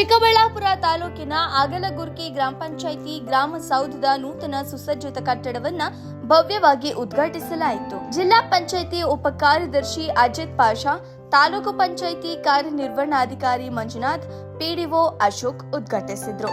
ಚಿಕ್ಕಬಳ್ಳಾಪುರ ತಾಲೂಕಿನ ಅಗಲಗುರ್ಕಿ ಗ್ರಾಮ ಪಂಚಾಯಿತಿ ಗ್ರಾಮ ಸೌಧದ ನೂತನ ಸುಸಜ್ಜಿತ ಕಟ್ಟಡವನ್ನ ಭವ್ಯವಾಗಿ ಉದ್ಘಾಟಿಸಲಾಯಿತು. ಜಿಲ್ಲಾ ಪಂಚಾಯಿತಿ ಉಪ ಕಾರ್ಯದರ್ಶಿ ಅಜಿತ್ ಪಾಷಾ, ತಾಲೂಕು ಪಂಚಾಯಿತಿ ಕಾರ್ಯನಿರ್ವಹಣಾಧಿಕಾರಿ ಮಂಜುನಾಥ್, ಪಿಡಿಒ ಅಶೋಕ್ ಉದ್ಘಾಟಿಸಿದ್ರು.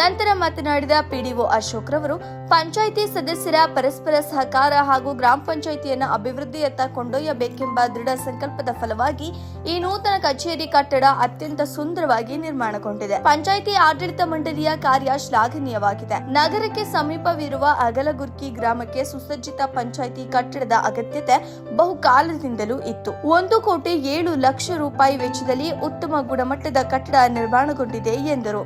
ನಂತರ ಮಾತನಾಡಿದ ಪಿಡಿಒ ಅಶೋಕ್ ರವರು, ಪಂಚಾಯಿತಿ ಸದಸ್ಯರ ಪರಸ್ಪರ ಸಹಕಾರ ಹಾಗೂ ಗ್ರಾಮ ಪಂಚಾಯಿತಿಯನ್ನು ಅಭಿವೃದ್ಧಿಯತ್ತ ಕೊಂಡೊಯ್ಯಬೇಕೆಂಬ ದೃಢ ಸಂಕಲ್ಪದ ಫಲವಾಗಿ ಈ ನೂತನ ಕಚೇರಿ ಕಟ್ಟಡ ಅತ್ಯಂತ ಸುಂದರವಾಗಿ ನಿರ್ಮಾಣಗೊಂಡಿದೆ. ಪಂಚಾಯಿತಿ ಆಡಳಿತ ಮಂಡಳಿಯ ಕಾರ್ಯ ಶ್ಲಾಘನೀಯವಾಗಿದೆ. ನಗರಕ್ಕೆ ಸಮೀಪವಿರುವ ಅಗಲಗುರ್ಕಿ ಗ್ರಾಮಕ್ಕೆ ಸುಸಜ್ಜಿತ ಪಂಚಾಯಿತಿ ಕಟ್ಟಡದ ಅಗತ್ಯತೆ ಬಹುಕಾಲದಿಂದಲೂ ಇತ್ತು. ಒಂದು ಕೋಟಿ ಏಳು ಲಕ್ಷ ರೂಪಾಯಿ ವೆಚ್ಚದಲ್ಲಿ ಉತ್ತಮ ಗುಣಮಟ್ಟದ ಕಟ್ಟಡ ನಿರ್ಮಾಣಗೊಂಡಿದೆ ಎಂದರು.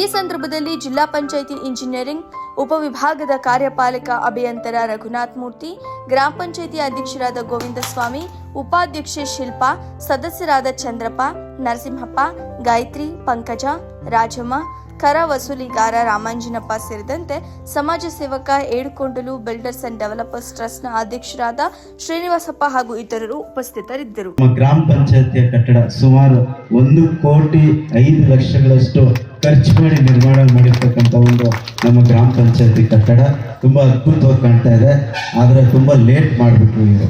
ಈ ಸಂದರ್ಭದಲ್ಲಿ ಜಿಲ್ಲಾ ಪಂಚಾಯಿತಿ ಇಂಜಿನಿಯರಿಂಗ್ ಉಪವಿಭಾಗದ ಕಾರ್ಯಪಾಲಕ ಅಭಿಯಂತರ ರಘುನಾಥ್ ಮೂರ್ತಿ, ಗ್ರಾಮ ಪಂಚಾಯಿತಿ ಅಧ್ಯಕ್ಷರಾದ ಗೋವಿಂದಸ್ವಾಮಿ, ಉಪಾಧ್ಯಕ್ಷೆ ಶಿಲ್ಪಾ, ಸದಸ್ಯರಾದ ಚಂದ್ರಪ್ಪ, ನರಸಿಂಹಪ್ಪ, ಗಾಯತ್ರಿ, ಪಂಕಜ, ರಾಜಮ್ಮ, ಕರ ವಸೂಲಿಗಾರ ರಾಮಾಂಜನಪ್ಪ ಸೇರಿದಂತೆ ಸಮಾಜ ಸೇವಕ ಏಡುಕೊಂಡಲು ಬಿಲ್ಡರ್ಸ್ ಅಂಡ್ ಡೆವಲಪರ್ಸ್ ಟ್ರಸ್ಟ್ನ ಅಧ್ಯಕ್ಷರಾದ ಶ್ರೀನಿವಾಸಪ್ಪ ಹಾಗೂ ಇತರರು ಉಪಸ್ಥಿತರಿದ್ದರು. ಗ್ರಾಮ ಪಂಚಾಯತಿಯ ಕಟ್ಟಡ ಸುಮಾರು ಒಂದು ಕೋಟಿ ಐದು ಲಕ್ಷಗಳಷ್ಟು ಖರ್ಚು ಮಾಡಿ ನಿರ್ಮಾಣ ಮಾಡಿರ್ತಕ್ಕಂಥ ಒಂದು ನಮ್ಮ ಗ್ರಾಮ ಪಂಚಾಯತಿ ಕಟ್ಟಡ ತುಂಬಾ ಅದ್ಭುತವಾಗಿ ಕಾಣ್ತಾ ಇದೆ. ಆದರೆ ತುಂಬಾ ಲೇಟ್ ಮಾಡಿಬಿಟ್ರು ಇವರು.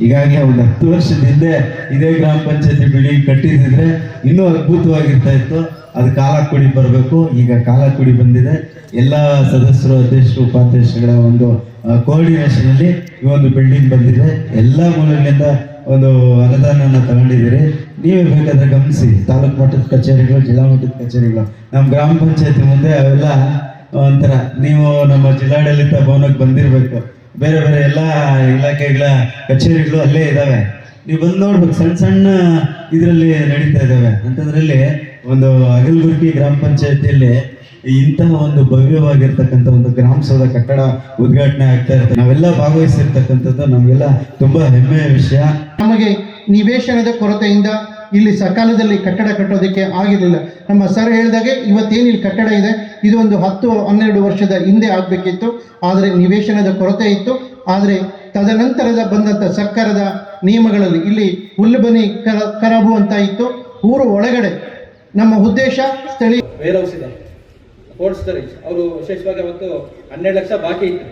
ಹೀಗಾಗಿ ಒಂದು ಹತ್ತು ವರ್ಷದ ಹಿಂದೆ ಇದೇ ಗ್ರಾಮ ಪಂಚಾಯತಿ ಬಿಲ್ಡಿಂಗ್ ಕಟ್ಟಿದ್ರೆ ಇನ್ನೂ ಅದ್ಭುತವಾಗಿರ್ತಾ ಇತ್ತು. ಅದು ಕಾಲ ಕುಡಿ ಬರಬೇಕು. ಈಗ ಕಾಲ ಕುಡಿ ಬಂದಿದೆ. ಎಲ್ಲ ಸದಸ್ಯರು, ಅಧ್ಯಕ್ಷರು ಉಪಾಧ್ಯಕ್ಷಗಳ ಒಂದು ಕೋಆರ್ಡಿನೇಷನ್ ಅಲ್ಲಿ ಈ ಒಂದು ಬಿಲ್ಡಿಂಗ್ ಬಂದಿದೆ. ಎಲ್ಲ ಮೂಲಗಳಿಂದ ಒಂದು ಅನುದಾನನ ತಗೊಂಡಿದ್ದೀರಿ. ನೀವೇ ಬೇಕಾದ್ರೆ ಗಮನಿಸಿ, ತಾಲೂಕು ಮಟ್ಟದ ಕಚೇರಿಗಳು, ಜಿಲ್ಲಾ ಮಟ್ಟದ ಕಚೇರಿಗಳು, ನಮ್ಮ ಗ್ರಾಮ ಪಂಚಾಯತಿ ಮುಂದೆ ಅವೆಲ್ಲ ಒಂಥರ ನೀವು ನಮ್ಮ ಜಿಲ್ಲಾಡಳಿತ ಭವನಕ್ಕೆ ಬಂದಿರಬೇಕು. ಬೇರೆ ಬೇರೆ ಎಲ್ಲ ಇಲಾಖೆಗಳ ಕಚೇರಿಗಳು ಅಲ್ಲೇ ಇದ್ದಾವೆ ನೀವು ಬಂದು ನೋಡ್ಬೇಕು, ಸಣ್ಣ ಸಣ್ಣ ಇದರಲ್ಲಿ ನಡೀತಾ ಇದ್ದಾವೆ ಅಂಥದ್ರಲ್ಲಿ ಒಂದು ಅಗಲ್ಗುರ್ಕಿ ಗ್ರಾಮ ಪಂಚಾಯತಿಯಲ್ಲಿ ಇಂತಹ ಒಂದು ಭವ್ಯವಾಗಿರ್ತಕ್ಕಂಥ ಒಂದು ಗ್ರಾಮ ಸೌಧ ಕಟ್ಟಡ ಉದ್ಘಾಟನೆ ಆಗ್ತಾ ಇರ್ತದೆ ನಾವೆಲ್ಲ ಭಾಗವಹಿಸಿರ್ತಕ್ಕಂಥದ್ದು ನಮಗೆಲ್ಲ ತುಂಬಾ ಹೆಮ್ಮೆಯ ವಿಷಯ. ನಮಗೆ ನಿವೇಶನದ ಕೊರತೆಯಿಂದ ಇಲ್ಲಿ ಸಕಾಲದಲ್ಲಿ ಕಟ್ಟಡ ಕಟ್ಟೋದಕ್ಕೆ ಆಗಿರಲಿಲ್ಲ. ನಮ್ಮ ಸರ್ ಹೇಳಿದಾಗೆ ಇವತ್ತೇನು ಇಲ್ಲಿ ಕಟ್ಟಡ ಇದೆ? ಇದು ಒಂದು ಹತ್ತು, ಹನ್ನೆರಡು ವರ್ಷದ ಹಿಂದೆ ಆಗಬೇಕಿತ್ತು. ಆದರೆ ನಿವೇಶನದ ಕೊರತೆ ಇತ್ತು. ಆದರೆ ತದನಂತರದ ಬಂದಂಥ ಸರ್ಕಾರದ ನಿಯಮಗಳಲ್ಲಿ ಇಲ್ಲಿ ಹುಲ್ಲುಬನಿ ಕರ, ಕರಬು ಅಂತ ಇತ್ತು. ಊರು ಒಳಗಡೆ ನಮ್ಮ ಉದ್ದೇಶ ಸ್ಥಳೀಯ ವೇರ್ ಇದೆ. ಅವರು ವಿಶೇಷವಾಗಿ ಅವತ್ತು ಹನ್ನೆರಡು ಲಕ್ಷ ಬಾಕಿ ಇತ್ತು.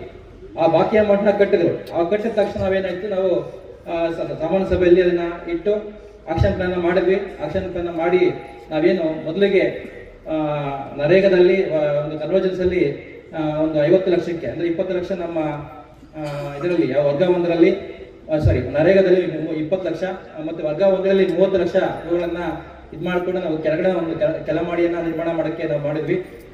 ಆ ಬಾಕಿಯ ಅಮೌಂಟ್ನ ಕಟ್ಟಿದ್ರು. ಆ ಕಟ್ಟಿದ ತಕ್ಷಣ ನಾವೇನಾಯ್ತು? ನಾವು ಆ, ಸ- ಸಾಮಾನ್ಯ ಸಭೆಯಲ್ಲಿ ಅದನ್ನ ಇಟ್ಟು ಆಕ್ಷನ್ ಪ್ಲಾನ್ ಮಾಡಿದ್ವಿ. ಆಕ್ಷನ್ ಪ್ಲಾನ್ ಮಾಡಿ ನಾವೇನು ಮೊದಲಿಗೆ ನರೇಗಾದಲ್ಲಿ ಒಂದು ಕನ್ವರ್ಜೆನ್ಸ್ ಅಲ್ಲಿ ಒಂದು ಐವತ್ತು ಲಕ್ಷಕ್ಕೆ ಅಂದ್ರೆ ಇಪ್ಪತ್ತು ಲಕ್ಷ ನಮ್ಮ ಇದರಲ್ಲಿ ವರ್ಗ ಒಂದರಲ್ಲಿ ಸಾರಿ ನರೇಗಾದಲ್ಲಿ ಇಪ್ಪತ್ತು ಲಕ್ಷ ಮತ್ತೆ ವರ್ಗ ಒಂದರಲ್ಲಿ ಮೂವತ್ತು ಲಕ್ಷ ಇವುಗಳನ್ನ ಇದು ಮಾಡಿಕೊಂಡು ನಾವು ಕೆಳಗಡೆ ಒಂದು ಕೆಲ ಮಾಡಿಯನ್ನ ನಿರ್ಮಾಣ ಮಾಡಕ್ಕೆ ನಾವು ಮಾಡಿದ್ವಿ.